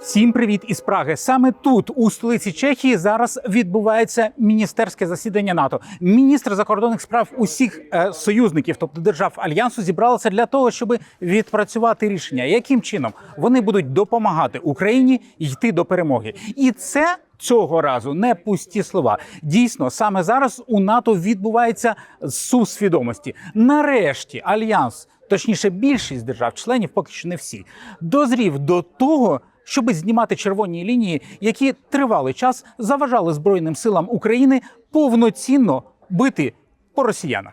Всім привіт із Праги. Саме тут, у столиці Чехії, зараз відбувається міністерське засідання НАТО. Міністр закордонних справ усіх е, союзників, тобто держав альянсу, зібралися для того, щоб відпрацювати рішення, яким чином вони будуть допомагати Україні йти до перемоги. І це цього разу не пусті слова. Дійсно, саме зараз у НАТО відбувається сув свідомості. Нарешті альянс. Точніше, більшість держав-членів, поки що не всі, дозрів до того, щоб знімати червоні лінії, які тривалий час заважали Збройним силам України повноцінно бити по росіянах.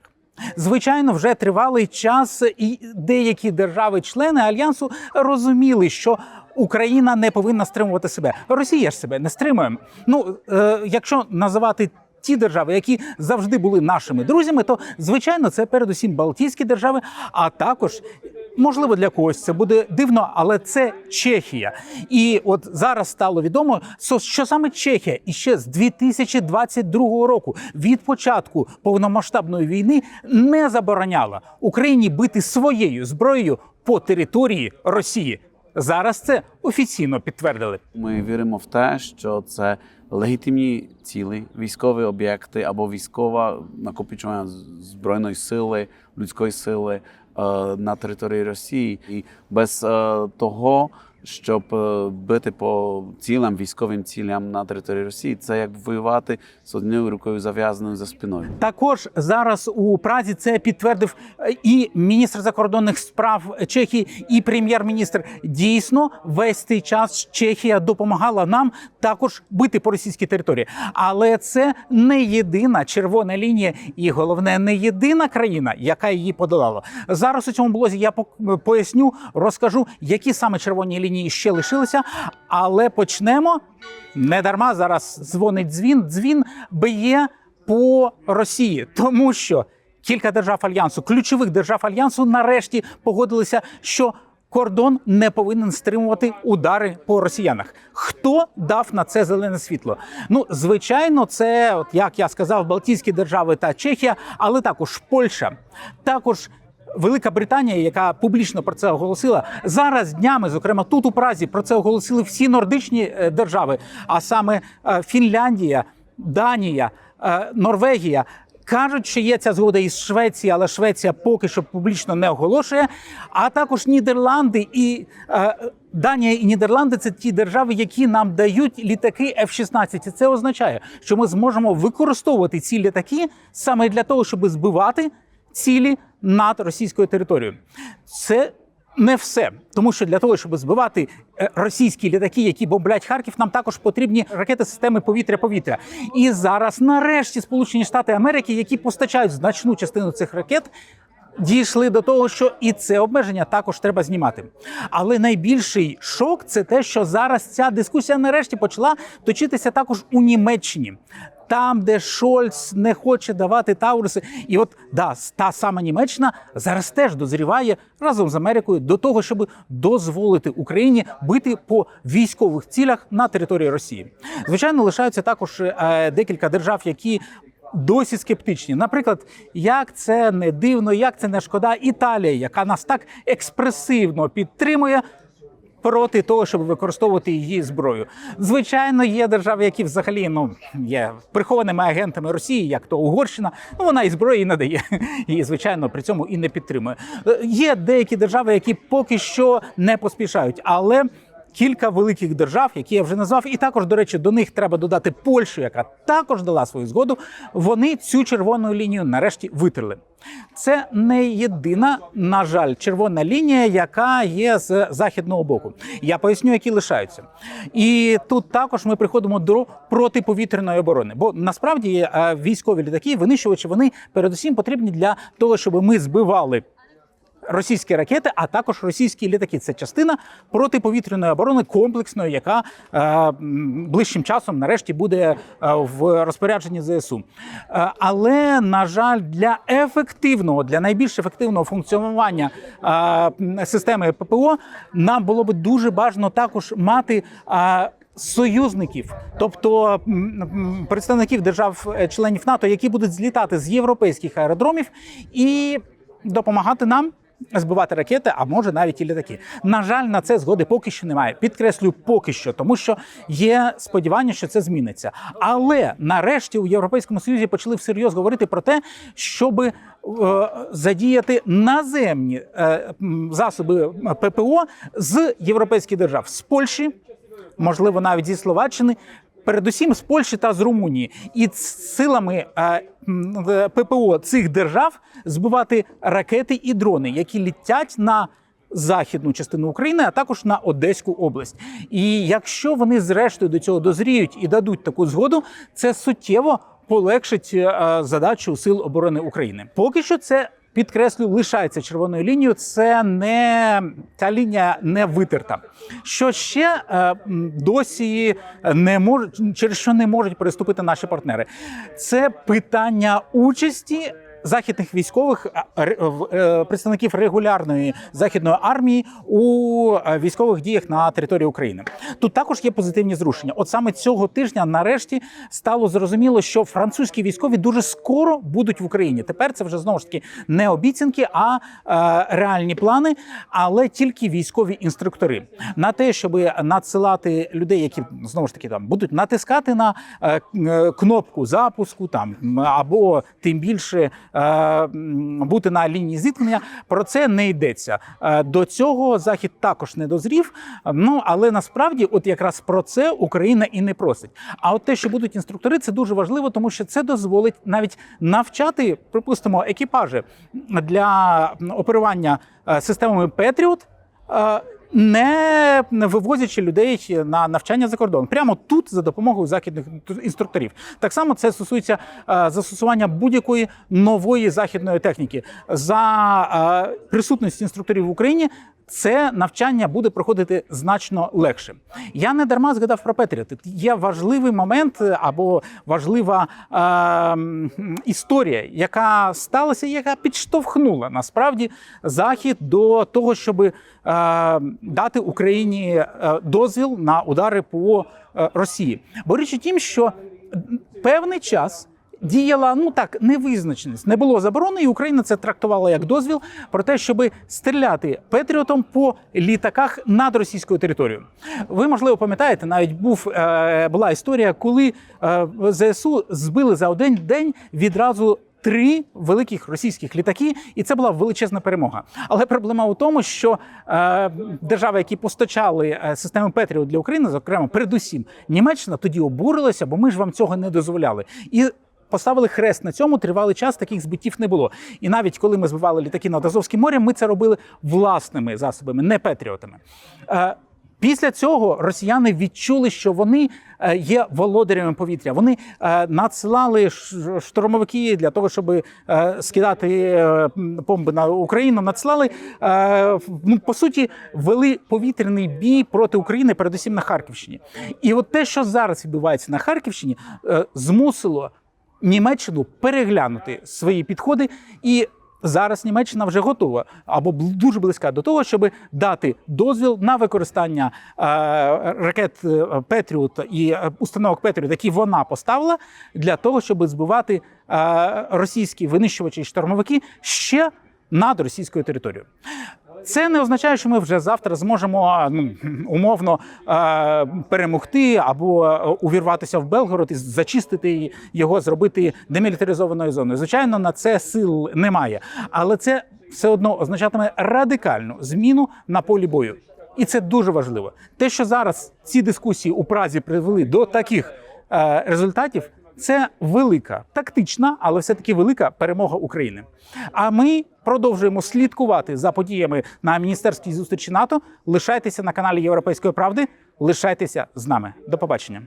Звичайно, вже тривалий час, і деякі держави-члени альянсу розуміли, що Україна не повинна стримувати себе. Росія ж себе не стримує. Ну е, якщо називати ті держави, які завжди були нашими друзями, то звичайно це передусім Балтійські держави, а також. Можливо, для когось це буде дивно, але це Чехія. І от зараз стало відомо, що- саме Чехія іще з 2022 року від початку повномасштабної війни не забороняла Україні бити своєю зброєю по території Росії. Зараз це офіційно підтвердили. Ми віримо в те, що це легітимні цілі, військові об'єкти або військова накопичування збройної сили, людської сили на території Росії. І без е, того, щоб е, бити по цілям, військовим цілям на території Росії, це як воювати з однією рукою зав'язаною за спиною. Також зараз у Празі це підтвердив е, і міністр закордонних справ Чехії, і прем'єр-міністр. Дійсно, весь цей час Чехія допомагала нам також бити по російській території. Але це не єдина червона лінія, і головне, не єдина країна, яка її подолала. Зараз у цьому блозі я поясню, розкажу, які саме червоні лінії ще лишилися. Але почнемо не дарма. Зараз дзвонить дзвін. Дзвін б'є по Росії, тому що кілька держав альянсу, ключових держав альянсу, нарешті погодилися, що кордон не повинен стримувати удари по росіянах. Хто дав на це зелене світло? Ну, звичайно, це, от як я сказав, Балтійські держави та Чехія, але також Польща, також. Велика Британія, яка публічно про це оголосила, зараз днями, зокрема тут у Празі, про це оголосили всі нордичні е, держави, а саме е, Фінляндія, Данія, е, Норвегія. Кажуть, що є ця згода із Швеції, але Швеція поки що публічно не оголошує. А також Нідерланди і е, Данія і Нідерланди це ті держави, які нам дають літаки F-16. І це означає, що ми зможемо використовувати ці літаки саме для того, щоб збивати цілі над російською територією. Це не все, тому що для того, щоб збивати е, російські літаки, які бомблять Харків, нам також потрібні ракети системи повітря-повітря. І зараз, нарешті, Сполучені Штати Америки, які постачають значну частину цих ракет. Дійшли до того, що і це обмеження також треба знімати. Але найбільший шок це те, що зараз ця дискусія нарешті почала точитися також у Німеччині. Там, де Шольц не хоче давати Тауруси, і от да, та сама Німеччина зараз теж дозріває разом з Америкою до того, щоб дозволити Україні бити по військових цілях на території Росії. Звичайно, лишаються також е, декілька держав, які досі скептичні. Наприклад, як це не дивно, як це не шкода, Італія, яка нас так експресивно підтримує. Проти того, щоб використовувати її зброю, звичайно, є держави, які взагалі ну є прихованими агентами Росії, як то Угорщина. Ну вона і зброї не дає, і звичайно при цьому і не підтримує. Е, Є деякі держави, які поки що не поспішають, але кілька великих держав, які я вже назвав, і також, до речі, до них треба додати Польщу, яка також дала свою згоду. Вони цю червону лінію нарешті витерли. Це не єдина, на жаль, червона лінія, яка є з західного боку. Я поясню, які лишаються. І тут також ми приходимо до протиповітряної оборони. Бо насправді е, військові літаки, винищувачі, вони передусім потрібні для того, щоб ми збивали російські ракети, а також російські літаки. Це частина протиповітряної оборони комплексної, яка е, ближчим часом нарешті буде е, в розпорядженні ЗСУ. Е, але на жаль, для ефективного, для найбільш ефективного функціонування е, системи ППО нам було би дуже бажано також мати. е, Союзників, тобто представників держав-членів НАТО, які будуть злітати з європейських аеродромів і допомагати нам збивати ракети, а може навіть і літаки. На жаль, на це згоди поки що немає. Підкреслюю, поки що, тому що є сподівання, що це зміниться. Але нарешті у Європейському Союзі почали всерйоз говорити про те, щоб е, задіяти наземні е, засоби ППО з європейських держав з Польщі, можливо, навіть зі Словаччини. Передусім з Польщі та з Румунії, і силами е, е, ППО цих держав збивати ракети і дрони, які літять на західну частину України, а також на Одеську область. І якщо вони зрештою до цього дозріють і дадуть таку згоду, це суттєво полегшить е, задачу сил оборони України. Поки що це. Підкреслю, лишається червоною лінією. Це не ця лінія не витерта. Що ще е, досі не можуть через що не можуть переступити наші партнери? Це питання участі західних військових е, представників регулярної західної армії у е, військових діях на території України. Тут також є позитивні зрушення. От саме цього тижня, нарешті, стало зрозуміло, що французькі військові дуже скоро будуть в Україні. Тепер це вже знову ж таки не обіцянки, а е, реальні плани, але тільки військові інструктори на те, щоб надсилати людей, які знову ж таки там будуть натискати на кнопку запуску, там або тим більше бути на лінії зіткнення. Про це не йдеться. Е, До цього захід також не дозрів. Ну але насправді, от якраз про це Україна і не просить. А от те, що будуть інструктори, це дуже важливо, тому що це дозволить навіть навчати, припустимо, екіпажі для оперування е, системами Петріот. Не вивозячи людей на навчання за кордон, прямо тут за допомогою західних інструкторів. Так само це стосується е, застосування будь-якої нової західної техніки за е, присутності інструкторів в Україні. Це навчання буде проходити значно легше. Я не дарма згадав про Петріот. Є важливий момент е, або важлива е, історія, яка сталася, яка підштовхнула насправді захід до того, щоб е, дати Україні е, дозвіл на удари по е, Росії. Бо річ у тім, що певний час. Діяла ну так невизначеність. Не було заборони, і Україна це трактувала як дозвіл про те, щоб стріляти Петріотом по літаках над російською територією. Ви можливо пам'ятаєте, навіть був е, була історія, коли е, ЗСУ збили за один день відразу. Три великих російських літаки, і це була величезна перемога. Але проблема у тому, що е, держави, які постачали е, системи Петріот для України, зокрема, передусім Німеччина, тоді обурилася, бо ми ж вам цього не дозволяли. І Поставили хрест на цьому тривалий час таких збиттів не було. І навіть коли ми збивали літаки над Азовським морем, ми це робили власними засобами, не петріотами. Е, Після цього росіяни відчули, що вони е, є володарями повітря. Вони е, надсилали штурмовики для того, щоб скидати бомби на Україну. Надсилали ну по суті вели повітряний бій проти України, передусім на Харківщині. І от те, що зараз відбувається на Харківщині, змусило Німеччину переглянути свої підходи і. Зараз Німеччина вже готова або дуже близька до того, щоб дати дозвіл на використання е, ракет е, Петріот і е, установок Петріот, які вона поставила, для того, щоб збивати е, російські винищувачі і штурмовики ще над російською територією. Це не означає, що ми вже завтра зможемо ну, умовно е, перемогти або увірватися в Белгород і зачистити його, зробити демілітаризованою зоною. Звичайно, на це сил немає, але це все одно означатиме радикальну зміну на полі бою. І це дуже важливо. Те, що зараз ці дискусії у Празі привели до таких е, результатів, це велика тактична, але все-таки велика перемога України. А ми продовжуємо слідкувати за подіями на міністерській зустрічі НАТО. Лишайтеся на каналі Європейської правди. Лишайтеся з нами. До побачення.